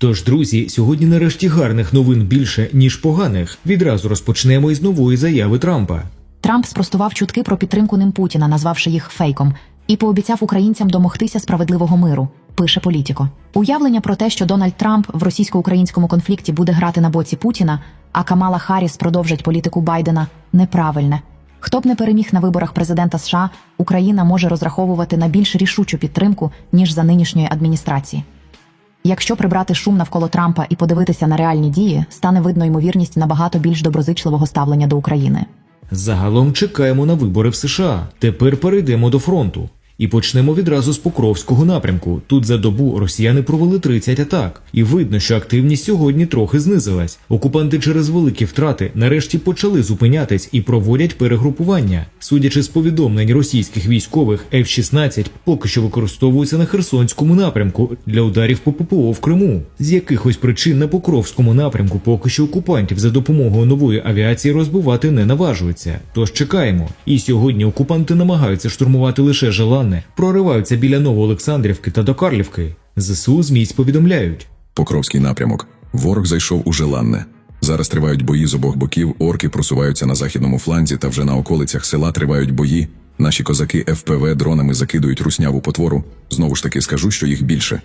Тож, друзі, сьогодні нарешті гарних новин більше ніж поганих. Відразу розпочнемо із нової заяви Трампа. Трамп спростував чутки про підтримку ним Путіна, назвавши їх фейком, і пообіцяв українцям домогтися справедливого миру. Пише політіко. Уявлення про те, що Дональд Трамп в російсько-українському конфлікті буде грати на боці Путіна, а Камала Харріс продовжить політику Байдена, неправильне. Хто б не переміг на виборах президента США, Україна може розраховувати на більш рішучу підтримку ніж за нинішньої адміністрації. Якщо прибрати шум навколо Трампа і подивитися на реальні дії, стане видно ймовірність набагато більш доброзичливого ставлення до України. Загалом чекаємо на вибори в США. Тепер перейдемо до фронту. І почнемо відразу з Покровського напрямку. Тут за добу росіяни провели 30 атак, і видно, що активність сьогодні трохи знизилась. Окупанти через великі втрати нарешті почали зупинятись і проводять перегрупування. Судячи з повідомлень російських військових, F-16 поки що використовуються на Херсонському напрямку для ударів по ППО в Криму. З якихось причин на Покровському напрямку поки що окупантів за допомогою нової авіації розбивати не наважуються. Тож чекаємо. І сьогодні окупанти намагаються штурмувати лише Желанне, прориваються біля Новоолександрівки та до Карлівки. ЗСУ з місць повідомляють. Покровський напрямок. Ворог зайшов у Желанне. Зараз тривають бої з обох боків. Орки просуваються на західному фланзі та вже на околицях села тривають бої. Наші козаки ФПВ дронами закидують русняву потвору. Знову ж таки скажу, що їх більше.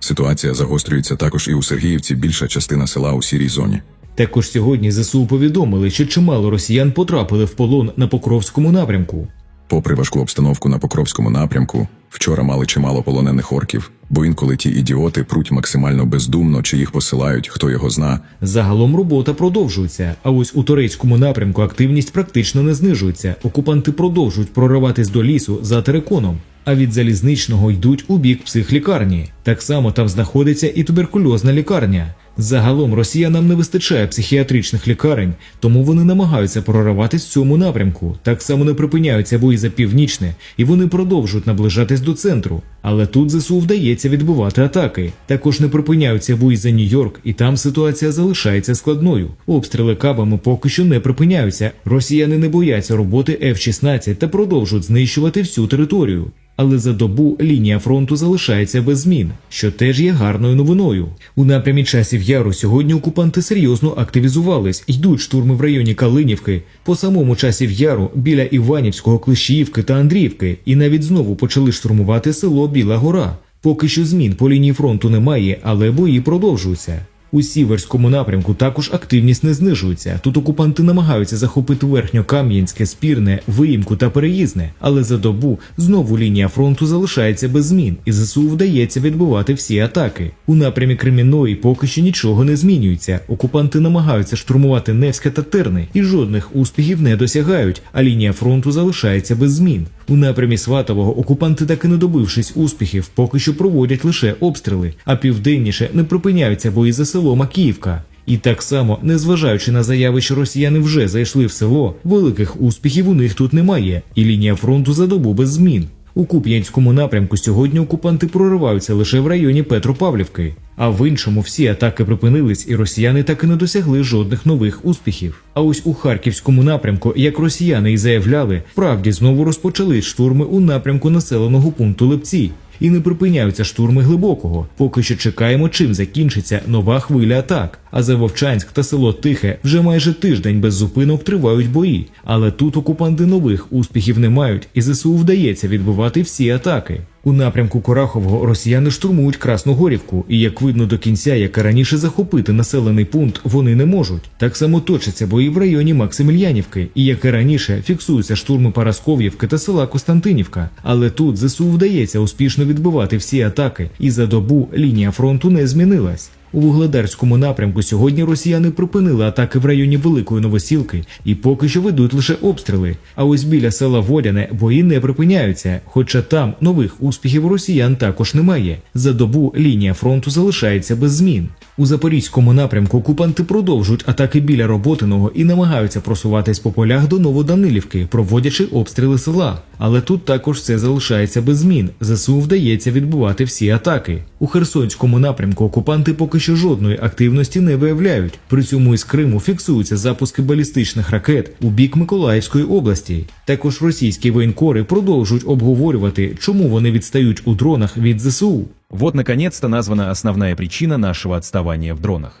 Ситуація загострюється також і у Сергіївці. Більша частина села у сірій зоні. Також сьогодні ЗСУ повідомили, що чимало росіян потрапили в полон на Покровському напрямку. Попри важку обстановку на Покровському напрямку, вчора мали чимало полонених орків, бо інколи ті ідіоти пруть максимально бездумно, чи їх посилають, хто його зна. Загалом робота продовжується, а ось у турецькому напрямку активність практично не знижується. Окупанти продовжують прориватись до лісу за териконом. А від залізничного йдуть у бік психлікарні. Так само там знаходиться і туберкульозна лікарня. Загалом росіянам не вистачає психіатричних лікарень, тому вони намагаються прориватись в цьому напрямку. Так само не припиняються бої за північне, і вони продовжують наближатись до центру. Але тут ЗСУ вдається відбивати атаки. Також не припиняються бої за Нью-Йорк, і там ситуація залишається складною. Обстріли кабами поки що не припиняються. Росіяни не бояться роботи F-16 та продовжують знищувати всю територію. Але за добу лінія фронту залишається без змін, що теж є гарною новиною. У напрямі часів яру сьогодні окупанти серйозно активізувались, йдуть штурми в районі Калинівки, по самому часів яру біля Іванівського, Клещіївки та Андріївки, і навіть знову почали штурмувати село Біла Гора. Поки що змін по лінії фронту немає, але бої продовжуються. У сіверському напрямку також активність не знижується. Тут окупанти намагаються захопити верхньокам'янське, спірне, виїмку та переїзне, але за добу знову лінія фронту залишається без змін, і ЗСУ вдається відбивати всі атаки. У напрямі Кремінної поки що нічого не змінюється. Окупанти намагаються штурмувати Невське та Терни і жодних успіхів не досягають, а лінія фронту залишається без змін. У напрямі Сватового окупанти, так і не добившись успіхів, поки що проводять лише обстріли, а південніше не припиняються бої за село Макіївка. І так само, незважаючи на заяви, що росіяни вже зайшли в село, великих успіхів у них тут немає, і лінія фронту за добу без змін. У Куп'янському напрямку сьогодні окупанти прориваються лише в районі Петропавлівки, а в іншому всі атаки припинились, і росіяни так і не досягли жодних нових успіхів. А ось у Харківському напрямку, як росіяни й заявляли, правді знову розпочали штурми у напрямку населеного пункту Лепці. І не припиняються штурми глибокого. Поки що чекаємо, чим закінчиться нова хвиля атак. А за Вовчанськ та село Тихе вже майже тиждень без зупинок тривають бої. Але тут окупанти нових успіхів не мають, і ЗСУ вдається відбивати всі атаки. У напрямку Корахового росіяни штурмують Красногорівку, і як видно до кінця, як і раніше захопити населений пункт вони не можуть. Так само точаться бої в районі Максимільянівки, і як і раніше фіксуються штурми Парасков'ївки та села Костянтинівка. Але тут ЗСУ вдається успішно відбивати всі атаки, і за добу лінія фронту не змінилась. У Вугледарському напрямку сьогодні росіяни припинили атаки в районі Великої Новосілки і поки що ведуть лише обстріли. А ось біля села Водяне бої не припиняються, хоча там нових успіхів росіян також немає. За добу лінія фронту залишається без змін. У запорізькому напрямку окупанти продовжують атаки біля Роботиного і намагаються просуватись по полях до Новоданилівки, проводячи обстріли села. Але тут також все залишається без змін. ЗСУ вдається відбувати всі атаки. У Херсонському напрямку окупанти поки що жодної активності не виявляють. При цьому із Криму фіксуються запуски балістичних ракет у бік Миколаївської області. Також російські воєнкори продовжують обговорювати, чому вони відстають у дронах від ЗСУ. Вот, наконец-то, названа основная причина нашего отставания в дронах.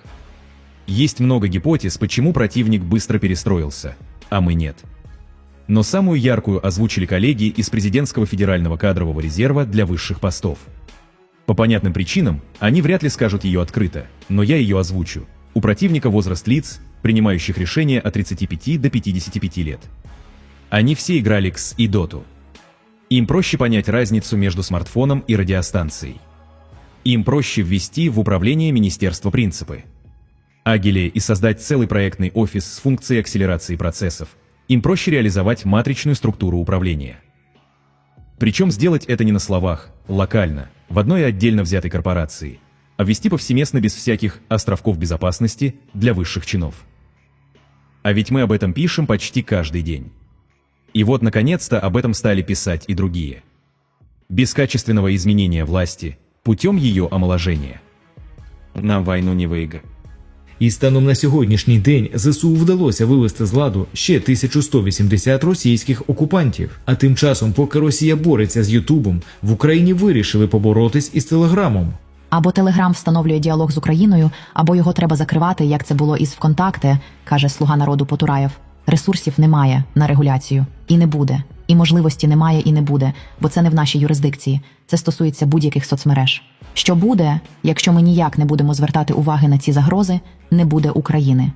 Есть много гипотез, почему противник быстро перестроился, а мы нет. Но самую яркую озвучили коллеги из президентского федерального кадрового резерва для высших постов. По понятным причинам, они вряд ли скажут ее открыто, но я ее озвучу. У противника возраст лиц, принимающих решения от 35 до 55 лет. Они все играли X и Доту. Им проще понять разницу между смартфоном и радиостанцией. Им проще ввести в управление министерства принципы. Агиле и создать целый проектный офис с функцией акселерации процессов. Им проще реализовать матричную структуру управления. Причем сделать это не на словах, локально, в одной отдельно взятой корпорации, а ввести повсеместно без всяких островков безопасности для высших чинов. А ведь мы об этом пишем почти каждый день. И вот, наконец-то, об этом стали писать и другие. Без качественного изменения власти, путем ее омоложения. Нам войну не выиграть. І станом на сьогоднішній день ЗСУ вдалося вивести з ладу ще 1180 російських окупантів. А тим часом, поки Росія бореться з Ютубом, в Україні вирішили поборотись із Телеграмом. Або Телеграм встановлює діалог з Україною, або його треба закривати, як це було із ВКонтакте, каже слуга народу Потураєв. Ресурсів немає на регуляцію і не буде. І можливості немає і не буде, бо це не в нашій юрисдикції. Це стосується будь-яких соцмереж. Що буде, якщо ми ніяк не будемо звертати уваги на ці загрози, не буде України.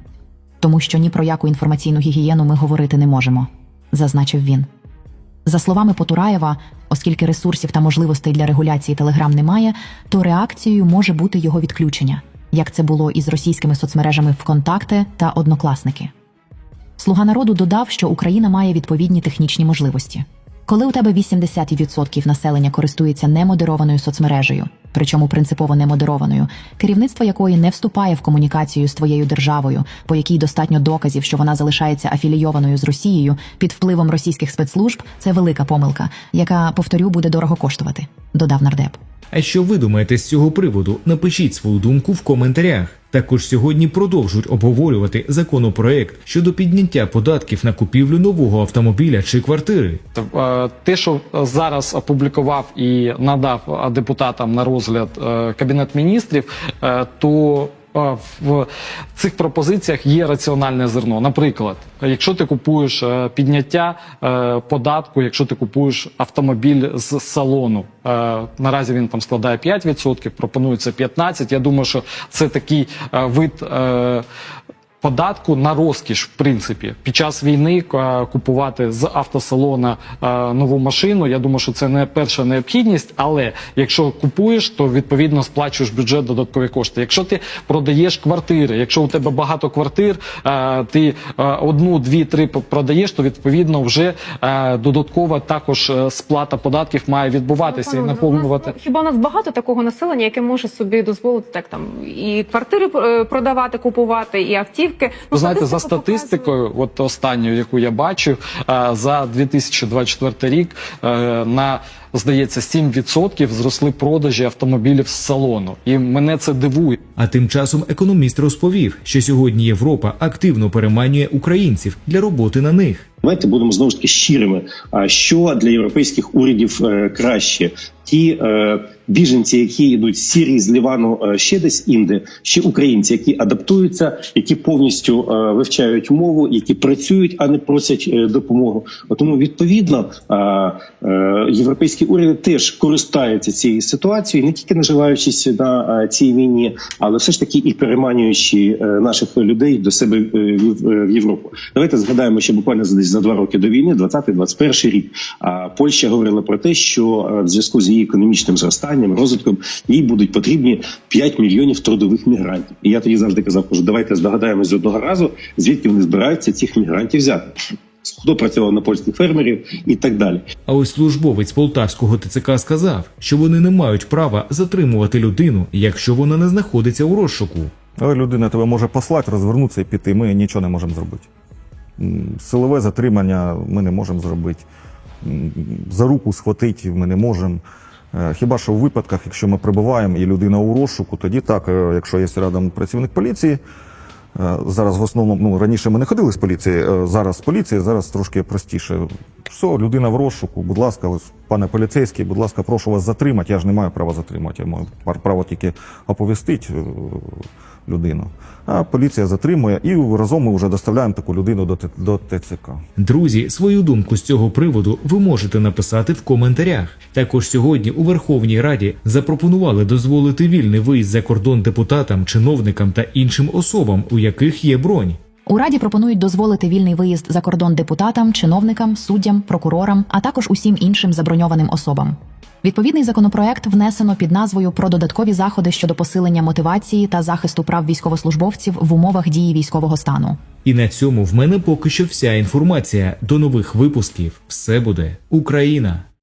Тому що ні про яку інформаційну гігієну ми говорити не можемо, зазначив він. За словами Потураєва, оскільки ресурсів та можливостей для регуляції Телеграм немає, то реакцією може бути його відключення, як це було із російськими соцмережами ВКонтакте та Однокласники. Слуга народу додав, що Україна має відповідні технічні можливості. Коли у тебе 80% населення користується немодерованою соцмережею, причому принципово немодерованою, керівництво якої не вступає в комунікацію з твоєю державою, по якій достатньо доказів, що вона залишається афілійованою з Росією під впливом російських спецслужб, це велика помилка, яка, повторю, буде дорого коштувати, додав нардеп. А що ви думаєте з цього приводу? Напишіть свою думку в коментарях. Також сьогодні продовжують обговорювати законопроект щодо підняття податків на купівлю нового автомобіля чи квартири. Е, Те, що зараз опублікував і надав е, депутатам на розгляд е, Кабінет міністрів, то в цих пропозиціях є раціональне зерно. Наприклад, якщо ти купуєш е, підняття е, податку, якщо ти купуєш автомобіль з салону, е, наразі він там складає 5%, пропонується 15%. Я думаю, що це такий вид. Податку на розкіш, в принципі, під час війни е, купувати з автосалона е, нову машину. Я думаю, що це не перша необхідність, але якщо купуєш, то відповідно сплачуєш бюджет додаткові кошти. Якщо ти продаєш квартири, якщо у тебе багато квартир, е, ти одну, дві, три продаєш, то відповідно вже додатково також сплата податків має відбуватися і Пане Олеже, наповнювати. у нас, хіба у нас багато такого населення, яке може собі дозволити так там і квартири продавати, купувати, і автівки. Ну, знаєте, за статистикою, показує- от останньою, яку я бачив, е, за 2024 рік е, на здається 7% зросли продажі автомобілів з салону, і мене це дивує. А тим часом економіст розповів, що сьогодні Європа активно переманює українців для роботи на них. Давайте будемо знову ж таки щирими. А що для європейських урядів е, краще? Ті е, біженці, які йдуть з Сірії, з Лівану, е, ще десь інде, ще українці, які адаптуються, які повністю вивчають мову, які працюють, а не просять е, допомогу. Тому відповідно європейські уряди теж користаються цією ситуацією, не тільки наживаючись на цій війні, але все ж таки і переманюючи наших людей до себе в, в Європу. Давайте згадаємо, що буквально за десь за два роки до війни, 20-21 рік, а Польща говорила про те, що е, в зв'язку з її економічним зростанням, розвитком їй будуть потрібні 5 мільйонів трудових мігрантів. І я тоді завжди казав, кажу, давайте здогадаємось з одного разу, звідки вони збираються цих мігрантів взяти. Хто працював на польських фермерів і так далі. А ось службовець полтавського ТЦК сказав, що вони не мають права затримувати людину, якщо вона не знаходиться у розшуку. Але людина тебе може послати, розвернутися і піти. Ми нічого не можемо зробити. Силове затримання ми не можемо зробити. за руку схватити ми не можемо. Е, Хіба що у випадках, якщо ми прибуваємо і людина у розшуку, тоді так, е, якщо є рядом працівник поліції, е, зараз в основному, ну раніше ми не ходили з поліції, зараз з поліції, зараз трошки простіше. Все, людина в розшуку, будь ласка, пане поліцейський, будь ласка, прошу вас затримати. Я ж не маю права затримати, я маю право тільки оповістити людину. А поліція затримує і разом ми вже доставляємо таку людину до, до ТЦК. Друзі, свою думку з цього приводу ви можете написати в коментарях. Також сьогодні у Верховній Раді запропонували дозволити вільний виїзд за кордон депутатам, чиновникам та іншим особам, у яких є бронь. У раді пропонують дозволити вільний виїзд за кордон депутатам, чиновникам, суддям, прокурорам, а також усім іншим заброньованим особам. Відповідний законопроект внесено під назвою про додаткові заходи щодо посилення мотивації та захисту прав військовослужбовців в умовах дії військового стану. І на цьому в мене поки що вся інформація. До нових випусків. Все буде Україна!